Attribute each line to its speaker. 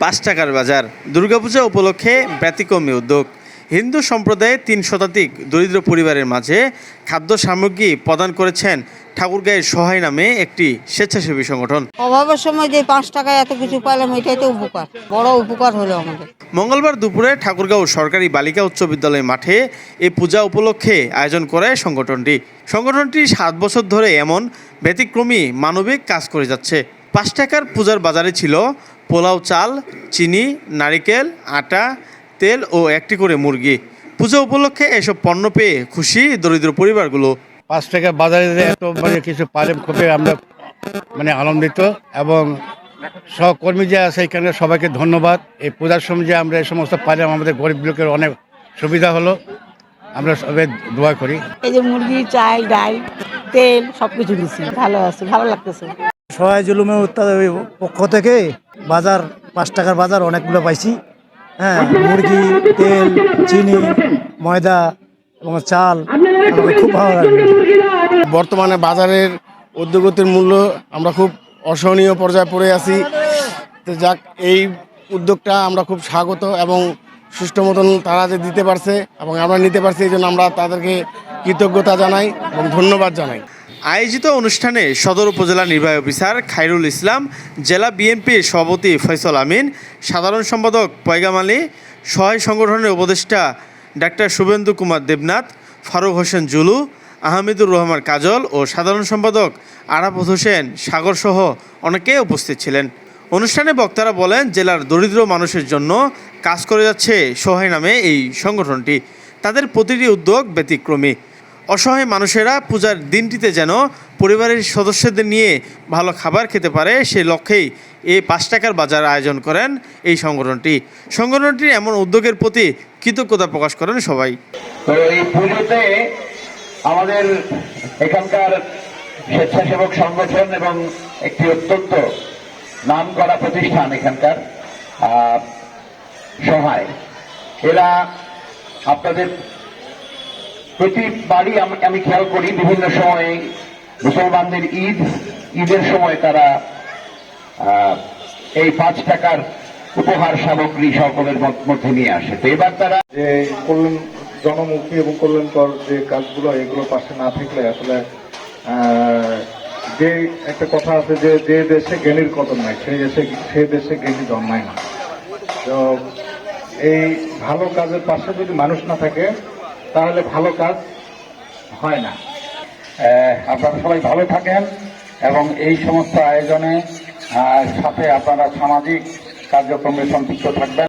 Speaker 1: পাঁচ টাকার বাজার। দুর্গাপূজা উপলক্ষে ব্যতিক্রমী উদ্যোগ। হিন্দু সম্প্রদায়ে তিন শতাধিক দরিদ্র পরিবারের মাঝে খাদ্য সামগ্রী প্রদান করেছেন ঠাকুরগাঁয়ের সহায় নামে একটি স্বেচ্ছাসেবী সংগঠন।
Speaker 2: অভাবের সময় যে পাঁচ টাকায় এত কিছু পাইলাম এটাই তো উপকার। বড় উপকার হলো আমাদের।
Speaker 1: মঙ্গলবার দুপুরে ঠাকুরগাঁও সরকারি বালিকা উচ্চ বিদ্যালয় মাঠে এই পূজা উপলক্ষে আয়োজন করে সংগঠনটি। সংগঠনটি সাত বছর ধরে এমন ব্যতিক্রমী মানবিক কাজ করে যাচ্ছে। পাঁচ টাকার পূজার বাজারে ছিল পোলাও চাল চিনি নারিকেল আটা তেল ও একটি করে মুরগি। পুজো উপলক্ষে এসব পণ্য পেয়ে খুশি দরিদ্র পরিবারগুলো।
Speaker 3: পাঁচ টাকা বাজারে এত মানে কিছু পারে খুবই আমরা মানে আনন্দিত এবং সহকর্মী যে আছে এখানে সবাইকে ধন্যবাদ। এই পূজার সময় যে আমরা এই সমস্ত পাইলাম আমাদের গরিব লোকের অনেক সুবিধা হলো। আমরা সবাই দোয়া করি।
Speaker 2: এই যে মুরগি চাল ডাল তেল সব কিছু দিচ্ছি ভালো আছে ভালো লাগতেছে।
Speaker 4: সবাই জুলুমের উত্তাদ পক্ষ থেকে বাজার, পাঁচ টাকার বাজার অনেকগুলো পাইছি। হ্যাঁ মুরগি, তেল, চিনি, ময়দা এবং চাল আমাকে খুব ভালো লাগবে
Speaker 5: বর্তমানে বাজারের উদ্যোগতির মূল্য আমরা খুব অসহনীয় পর্যায়ে পড়ে আছি। তো যাক, এই উদ্যোগটা আমরা খুব স্বাগত এবং সুষ্ঠু মতন তারা যে দিতে পারছে এবং আমরা নিতে পারছি, এই জন্য আমরা তাদেরকে কৃতজ্ঞতা জানাই এবং ধন্যবাদ জানাই।
Speaker 1: আয়োজিত অনুষ্ঠানে সদর উপজেলা নির্বাহী অফিসার খাইরুল ইসলাম, জেলা বিএনপির সভাপতি ফয়সল আমিন, সাধারণ সম্পাদক পয়গাম আলী, সহায় সংগঠনের উপদেষ্টা ডাক্তার শুভেন্দু কুমার দেবনাথ, ফারুক হোসেন জুলু, আহমেদুর রহমান কাজল ও সাধারণ সম্পাদক আরাফত হোসেন সাগরসহ অনেকে উপস্থিত ছিলেন। অনুষ্ঠানে বক্তারা বলেন, জেলার দরিদ্র মানুষের জন্য কাজ করে যাচ্ছে সহায় নামে এই সংগঠনটি। তাদের প্রতিটি উদ্যোগ ব্যতিক্রমী। অসহায় মানুষেরা পূজার দিনটিতে যেন পরিবারের সদস্যদের নিয়ে ভালো খাবার খেতে পারে, সেই লক্ষ্যেই এই পাঁচ টাকার বাজার আয়োজন করেন এই সংগঠনটি। সংগঠনটির এমন উদ্যোগের প্রতি কৃতজ্ঞতা প্রকাশ করেন সবাই।
Speaker 6: আমাদের এখানকার স্বেচ্ছাসেবক সংগঠন এবং একটি অত্যন্ত নাম করা প্রতিষ্ঠান এখানকার সহায়। এরা আপনাদের প্রতিবারই আম- আমি খেয়াল করি বিভিন্ন সময়ে মুসলমানদের ঈদ, ঈদের সময় তারা এই পাঁচ টাকার উপহার সামগ্রী সকলের মধ্যে নিয়ে আসে। তো এবার তারা
Speaker 7: যে কল্যাণ, জনমুখী এবং কল্যাণকর যে কাজগুলো, এগুলো পাশে না থাকলে আসলে যে একটা কথা আছে যে যে দেশে জ্ঞানীর কদর নাই, সেই দেশে সেই দেশে জ্ঞানী জন্মায় না। তো এই ভালো কাজের পাশে যদি মানুষ না থাকে তাহলে ভালো কাজ হয় না।
Speaker 6: আপনারা সবাই ভালো থাকেন এবং এই সমস্ত আয়োজনে সাথে আপনারা সামাজিক কার্যক্রমে সম্পৃক্ত থাকবেন।